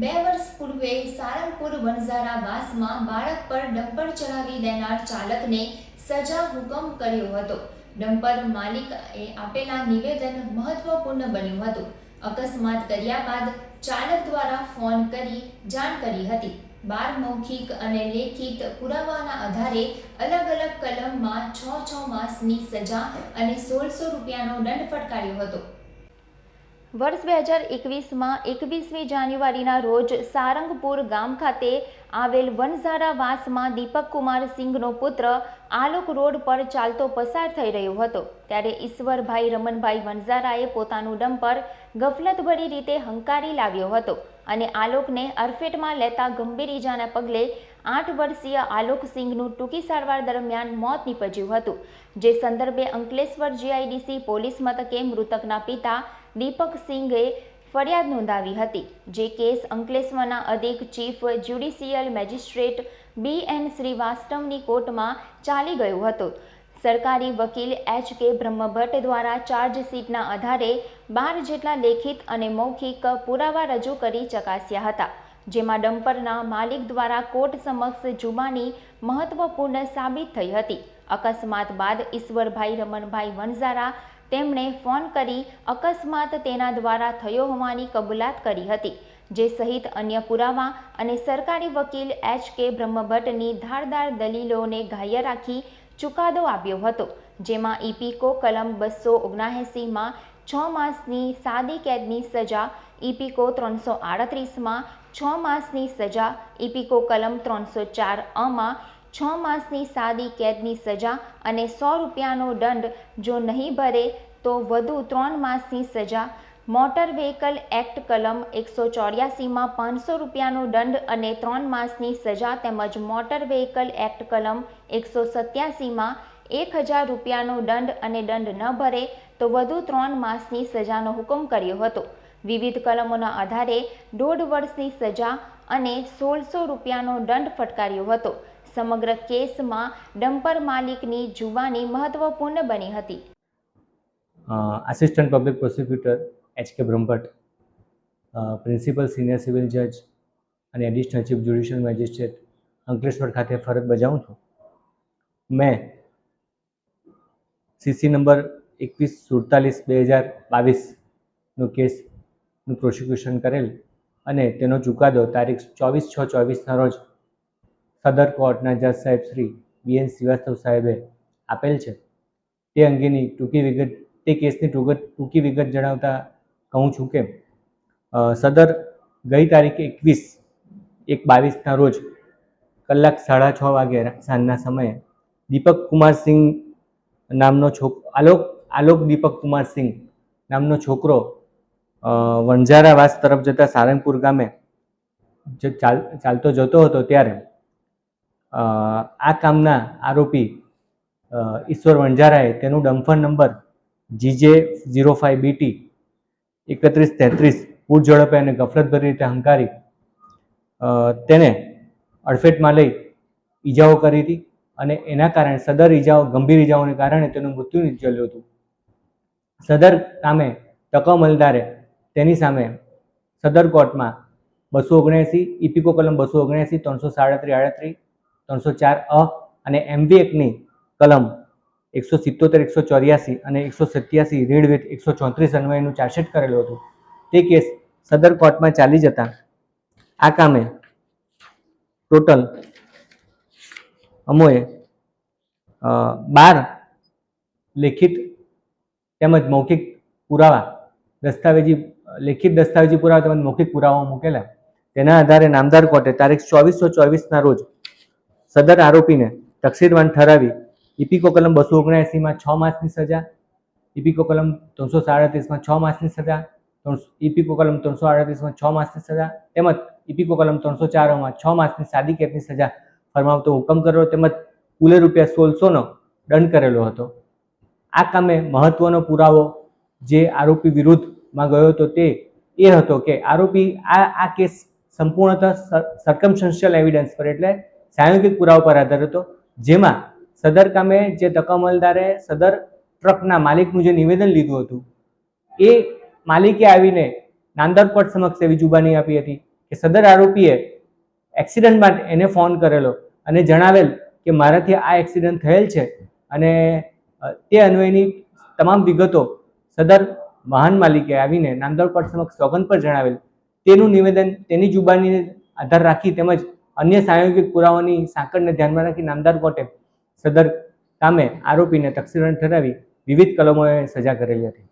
બે વર્ષ પૂર્વે સારંગપુર વણઝારા વાસમાં બાળક પર ડમ્પર ચલાવી દેનાર ચાલકને સજા હુકમ કર્યો હતો. ડમ્પર માલિકએ આપેલા નિવેદન મહત્વપૂર્ણ બન્યું હતું. અકસ્માત કર્યા બાદ ચાલક દ્વારા ફોન કરી જાણ કરી હતી. બાર મૌખિક અને લેખિત પુરાવાના આધારે અલગ અલગ કલમમાં છ છ માસની સજા અને સોળસો રૂપિયાનો દંડ ફટકાર્યો હતો. વર્ષ બે હજાર એકવીસમાં એકવીસમી જાન્યુઆરીના રોજ સારંગપુર ગામ ખાતે આવેલ વનઝારાવાસમાં દીપક કુમાર સિંઘનો પુત્ર આલોક રોડ પર ચાલતો પસાર થઈ રહ્યો હતો. ત્યારે ઈશ્વરભાઈ રમણભાઈ વનઝારાએ પોતાનું ડમ્પર ગફલતભરી રીતે હંકારી લાવ્યો હતો અને આલોકને અરફેટમાં લેતા ગંભીર ઈજાના પગલે આઠ વર્ષીય આલોક સિંઘનું ટૂંકી સારવાર દરમિયાન મોત નીપજ્યું હતું. જે સંદર્ભે અંકલેશ્વર જીઆઈડીસી પોલીસ મથકે મૃતકના પિતા દીપક સિંઘે ફરિયાદ નોંધાવી હતી, જે કેસ અંકલેશ્વરના અધિક chief judicial magistrate B N શ્રીવાસ્તવની કોર્ટમાં ચાલી ગયો હતો. સરકારી વકીલ એચ કે બ્રહ્મભટ્ટ દ્વારા ચાર્જશીટના આધારે બાર જેટલા લેખિત અને મૌખિક પુરાવા રજૂ કરી ચકાસ્યા હતા, જેમાં ડમ્પરના માલિક દ્વારા કોર્ટ સમક્ષ જુબાની મહત્વપૂર્ણ સાબિત થઈ હતી. અકસ્માત બાદ ઈશ્વરભાઈ રમણભાઈ વણઝારા તેમણે ફોન કરી અકસ્માત તેના દ્વારા થયો હોવાની કબૂલાત કરી હતી, જે સહિત અન્ય પુરાવા અને સરકારી વકીલ એચ કે બ્રહ્મભટ્ટની ધારદાર દલીલોને ગ્રાહ્ય રાખી ચુકાદો આપ્યો હતો, જેમાં ઇપીકો કલમ બસો ઓગણાએંસીમાં છ માસની સાદી કેદની સજા ઇપીકો ત્રણસો આડત્રીસમાં છ માસની સજા ઇપીકો કલમ ત્રણસો ચાર અમાં છ માસની સાદી કેદની સજા અને સો રૂપિયાનો દંડ જો નહીં ભરે, તો વધુ ત્રણ માસની સજા. મોટર વ્હીકલ એક્ટ કલમ એકસો ચોર્યાસીમાં પાંચસો રૂપિયાનો દંડ અને ત્રણ માસની સજા તેમજ મોટર વ્હીકલ એક્ટ કલમ એકસો સત્યાસીમાં એક હજાર રૂપિયાનો દંડ અને દંડ ન ભરે, તો વધુ ત્રણ માસની સજાનો હુકમ કર્યો હતો. વિવિધ કલમોના આધારે દોઢ વર્ષની સજા અને સોળસો રૂપિયાનો દંડ ફટકાર્યો હતો. સમગ્ર કેસમાં ડમ્પર માલિકની જુબાની મહત્વપૂર્ણ બની હતી. Assistant public prosecutor H K Brahmbhatt principal senior civil જજ અને additional chief judicial magistrate Ankleshwar ખાતે ફરજ બજાવું છું. મેં સીસી નંબર એકવીસ સુડતાલીસ બે હજાર બાવીસનો કેસનું પ્રોસિક્યુશન કરેલ અને તેનો ચુકાદો તારીખ ચોવીસ છ ચોવીસના રોજ સદર કોર્ટના જજ સાહેબ શ્રી બી એન શ્રીવાસ્તવ સાહેબે આપેલ છે. તે અંગેની ટૂંકી વિગત, તે કેસની ટૂંક વિગત જણાવતા કહું છું કે સદર ગઈ તારીખ એકવીસ, એક બાવીસના રોજ કલાક સાડા છ વાગે સાંજના સમયે દીપક કુમાર સિંહ નામનો છોક, આલોક આલોક દીપક કુમાર સિંહ નામનો છોકરો વણઝારાવાસ તરફ જતા સારંગપુર ગામે ચાલતો જતો હતો ત્યારે આ કામના આરોપી ઈશ્વર વણઝારાએ તેનું dumper number GJ zero five BT એકત્રીસ તેત્રીસ પૂર ઝડપે અને ગફલતભરી રીતે હંકારી તેને અડફેટમાં લઈ ઈજાઓ કરી હતી અને એના કારણે સદર ઈજાઓ, ગંભીર ઈજાઓને કારણે તેનું મૃત્યુ નિપજેલું હતું. સદર કામે તકમલદારે તેની સામે સદર કોર્ટમાં બસો ઓગણએંસી ઇપિકો કલમ બસો ઓગણએંસી ત્રણસો સાડત્રીસ, આડત્રીસ ત્રણસો ચાર અ અને એમવી એકની કલમ એકસો સિત્તોતેર, એકસો ચોર્યાસી અને એકસો સત્યાસી, રીડ વિથ એકસો ચોત્રીસ અન્વયનું ચાર્જશીટ કરેલું હતું. તે કેસ સદર કોર્ટમાં ચાલી જતા આ કામે ટોટલ અમોએ બાર લેખિત તેમજ મૌખિક પુરાવા, દસ્તાવેજી, લેખિત દસ્તાવેજી પુરાવા તેમજ મૌખિક પુરાવાઓ મૂકેલા. તેના આધારે નામદાર કોર્ટે તારીખ ચોવીસો ચોવીસના રોજ સદર આરોપીને તકસીરવાન ઠરાવી ઇપિકો કલમ બસો ઓગણએંસીમાં છ માસની સજા ઇપિકો કલમ ત્રણસો સાડત્રીસમાં છ માસની સજા ઇપિકો કલમ ત્રણસો આડત્રીસમાં છ માસની સજા, તેમજ ઇપિકો કલમ ત્રણસો ચારમાં છ માસની સાદી કેદની સજા ફરમાવતો હુકમ કર્યો, તેમજ કુલે રૂપિયા સોળસોનો દંડ કરેલો હતો. આ કામે મહત્વનો પુરાવો જે આરોપી વિરુદ્ધમાં ગયો હતો તે એ હતો કે આરોપી આ આ કેસ સંપૂર્ણતઃ સરકમસેન્શિયલ એવિડન્સ પર, એટલે સાંયોગિક પુરાવા પર આધાર હતો. જેમાં સદર કામે જે તકમલદારે સદર ટ્રકના માલિકનું જે નિવેદન લીધું હતું, એ માલિકે આવીને નાંદરપટ સમક્ષ એવી જુબાની આપી હતી કે સદર આરોપીએ એક્સિડન્ટ માટે એને ફોન કરેલો અને જણાવેલ કે મારાથી આ એક્સિડન્ટ થયેલ છે અને તે અન્વયની તમામ વિગતો સદર વાહન માલિકે આવીને નામદાર સમક્ષ સોગંદ પર જણાવેલ. તેનું નિવેદન, તેની જુબાનીને આધાર રાખી તેમજ અન્ય સાયોગિક પુરાવાની સાંકળને ધ્યાનમાં રાખી નામદાર કોર્ટે સદર કામે આરોપીને તકસીરણ ઠરાવી વિવિધ કલમોએ સજા કરેલી હતી.